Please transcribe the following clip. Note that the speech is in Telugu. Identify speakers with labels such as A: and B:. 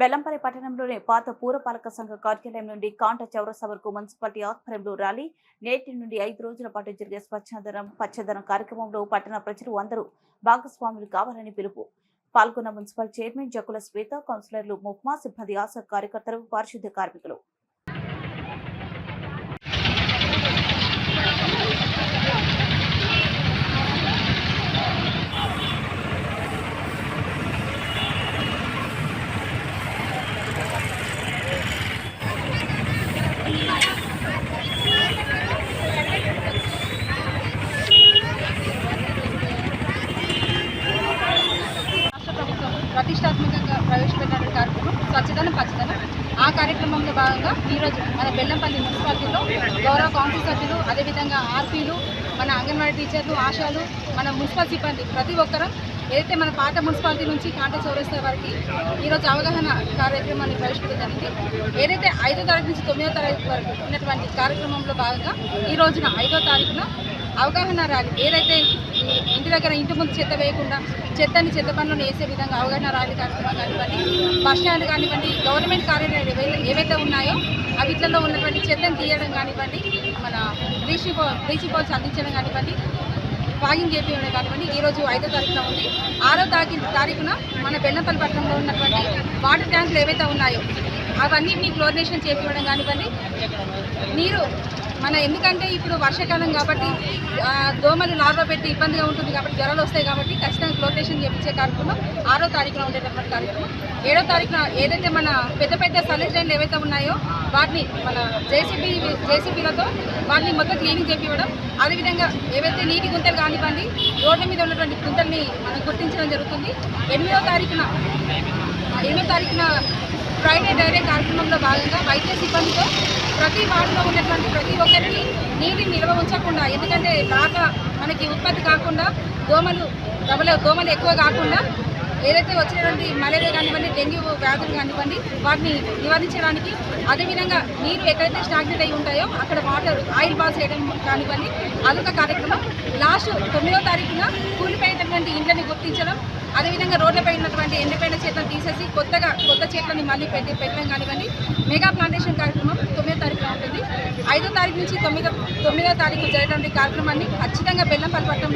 A: బెల్లంపల్లి పట్టణంలోని పాత పూరపాలక సంఘ కార్యాలయం నుండి కాంట చౌరస వరకు మున్సిపాలిటీ ఆధ్వర్యంలో ర్యాలీ. నేటి నుండి ఐదు రోజుల పాటు జరిగే స్వచ్ఛందనం పచ్చదనం కార్యక్రమంలో పట్టణ ప్రజలు అందరూ భాగస్వాములు కావాలని పిలుపు. పాల్గొన్న మున్సిపల్ చైర్మన్ జకుల శ్వేత కౌన్సిలర్లు ముఖ్మా సిబ్బంది ఆశా కార్యకర్తలు పారిశుద్ధ్య కార్మికులు.
B: పచ్చదనం పచ్చదనం. ఆ కార్యక్రమంలో భాగంగా ఈరోజు మన బెల్లంపల్లి మున్సిపాలిటీలో గౌరవ కౌన్సిల్ సభ్యులు అదేవిధంగా ఆర్పీలు మన అంగన్వాడీ టీచర్లు ఆశాలు మన మున్సిపల్ సిబ్బంది ప్రతి ఒక్కరం ఏదైతే మన పాత మున్సిపాలిటీ నుంచి కాంట చౌరస్తా వరకు ఈరోజు అవగాహన కార్యక్రమాన్ని ప్రవేశపెట్టడం జరిగింది. ఏదైతే ఐదో తారీఖు నుంచి తొమ్మిదో తారీఖు వరకు ఉన్నటువంటి కార్యక్రమంలో భాగంగా ఈ రోజున ఐదో తారీఖున అవగాహన ర్యాలీ ఏదైతే ఈ దగ్గర ఇంటి ముందు చెత్త వేయకుండా చెత్తని చెత్త పనులను వేసే విధంగా అవగాహన ర్యాలీ కార్యక్రమం కానివ్వండి బస్ స్టాండ్ కానివ్వండి గవర్నమెంట్ కార్యాలయాలు ఏవైతే ఏవైతే ఉన్నాయో అవిట్లలో ఉన్నటువంటి చెత్తను తీయడం కానివ్వండి మన బ్లీచింగ్ పౌ బ్లీచింగ్ పాల్స్ అందించడం కానివ్వండి ఫాగింగ్ చేపించడం కానివ్వండి ఈరోజు ఐదో తారీఖున ఉంది. ఆరో తారీఖు తారీఖున మన బెల్లంపల్లి పట్టణంలో ఉన్నటువంటి వాటర్ ట్యాంకులు ఏవైతే ఉన్నాయో అవన్నీ మీ క్లోరినేషన్ చేపివ్వడం కానివ్వండి. నీరు మన ఎందుకంటే ఇప్పుడు వర్షాకాలం కాబట్టి దోమలు లార్వా పెట్టి ఇబ్బందిగా ఉంటుంది కాబట్టి జ్వరాలు వస్తాయి కాబట్టి ఖచ్చితంగా క్లోరినేషన్ చేపించే కార్యక్రమం ఆరో తారీఖున ఉండేటటువంటి కార్యక్రమం. ఏడో తారీఖున ఏదైతే మన పెద్ద పెద్ద సలేజ్ లైన్లు ఏవైతే ఉన్నాయో వాటిని మన జేసీబీ జేసీబీలతో వాటిని మొత్తం క్లీనింగ్ చేపివ్వడం. అదేవిధంగా ఏవైతే నీటి గుంతలు కానివ్వండి రోడ్ల మీద ఉన్నటువంటి గుంతల్ని మనం గుర్తించడం జరుగుతుంది. ఎనిమిదో తారీఖున ఎనిమిదో తారీఖున ఫ్రైడే డైరీ కార్యక్రమంలో భాగంగా వైద్య సిబ్బందితో ప్రతి వార్డులో ఉన్నటువంటి ప్రతి ఒక్కరిని నీటిని నిల్వ ఉంచకుండా ఎందుకంటే రాక మనకి ఉత్పత్తి కాకుండా దోమలు దోమలు దోమలు ఎక్కువ కాకుండా ఏదైతే వచ్చినటువంటి మలేరియా కానివ్వండి డెంగ్యూ వ్యాధులు కానివ్వండి వాటిని నివారించడానికి అదేవిధంగా నీరు ఎక్కడైతే స్టాగ్నెట్ అయి ఉంటాయో అక్కడ వాటర్ ఆయిల్ బాల్స్ చేయడం కానివ్వండి అదొక కార్యక్రమం. లాస్ట్ తొమ్మిదో తారీఖున కూలిపోయినటువంటి ఇండ్లని గుర్తించడం అదేవిధంగా రోడ్లపై ఉన్నటువంటి ఎండిపోయిన చెట్లను తీసేసి కొత్తగా కొత్త చెట్లని మళ్ళీ పెట్టి పెట్టడం కానివ్వండి మెగా ప్లాంటేషన్ కార్యక్రమం తొమ్మిదో తారీఖున ఉంటుంది. ఐదో తారీఖు నుంచి తొమ్మిదో తొమ్మిదో తారీఖు జరిగినటువంటి కార్యక్రమాన్ని ఖచ్చితంగా బెల్లంపల్లి పట్టణం